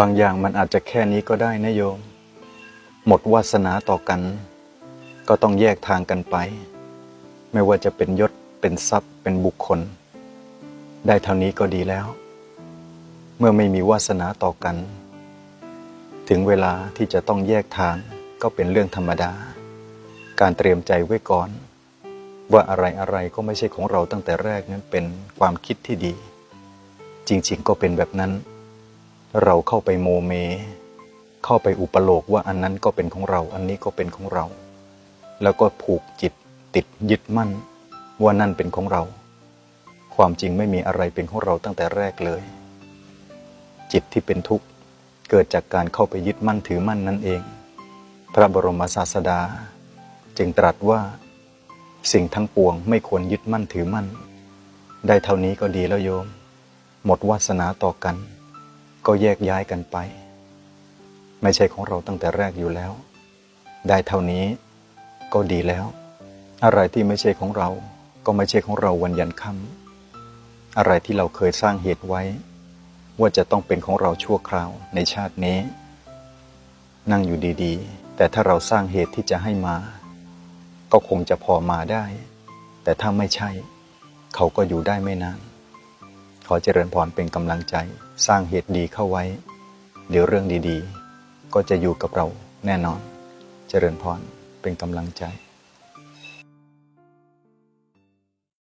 บางอย่างมันอาจจะแค่นี้ก็ได้นะโยม หมดวาสนาต่อกัน ก็ต้องแยกทางกันไป ไม่ว่าจะเป็นยศเป็นทรัพย์เป็นบุคคล ได้เท่านี้ก็ดีแล้ว เมื่อไม่มีวาสนาต่อกัน ถึงเวลาที่จะต้องแยกทางก็เป็นเรื่องธรรมดา การเตรียมใจไว้ก่อน ว่าอะไรอะไรก็ไม่ใช่ของเราตั้งแต่แรกนั้นเป็นความคิดที่ดี จริง ๆ ก็เป็นแบบนั้น เราเข้าไปโมเม เข้าไปอุปโลกว่าอันนั้นก็เป็นของเรา อันนี้ก็เป็นของเรา แล้วก็ผูกจิตติดยึดมั่นว่านั่นเป็นของเรา ความจริงไม่มีอะไรเป็นของเราตั้งแต่แรกเลย จิตที่เป็นทุกข์เกิดจากการเข้าไปยึดมั่นถือมั่นนั่นเอง พระบรมศาสดา จึงตรัสว่า สิ่งทั้งปวงไม่ควรยึดมั่นถือมั่น ได้เท่านี้ก็ดีแล้วโยม หมดวาสนาต่อกัน ก็แยกย้ายกันไป ไม่ใช่ของเราตั้งแต่แรกอยู่แล้ว ได้เท่านี้ก็ดีแล้ว อะไรที่ไม่ใช่ของเรา ก็ไม่ใช่ของเราวันยันค่ำอะไรที่เราเคยสร้างเหตุไว้ ว่าจะต้องเป็นของเราชั่วคราวในชาตินี้ นั่งอยู่ดีๆ แต่ถ้าเราสร้างเหตุที่จะให้มา ก็คงจะพอมาได้ แต่ถ้าไม่ใช่ เขาก็อยู่ได้ไม่นาน อเจริญพรเป็นกำลังใจ สร้างเหตุดีเข้าไว้ เดี๋ยวเรื่องดีๆ ก็จะอยู่กับเราแน่นอน เจริญพรเป็นกำลังใจ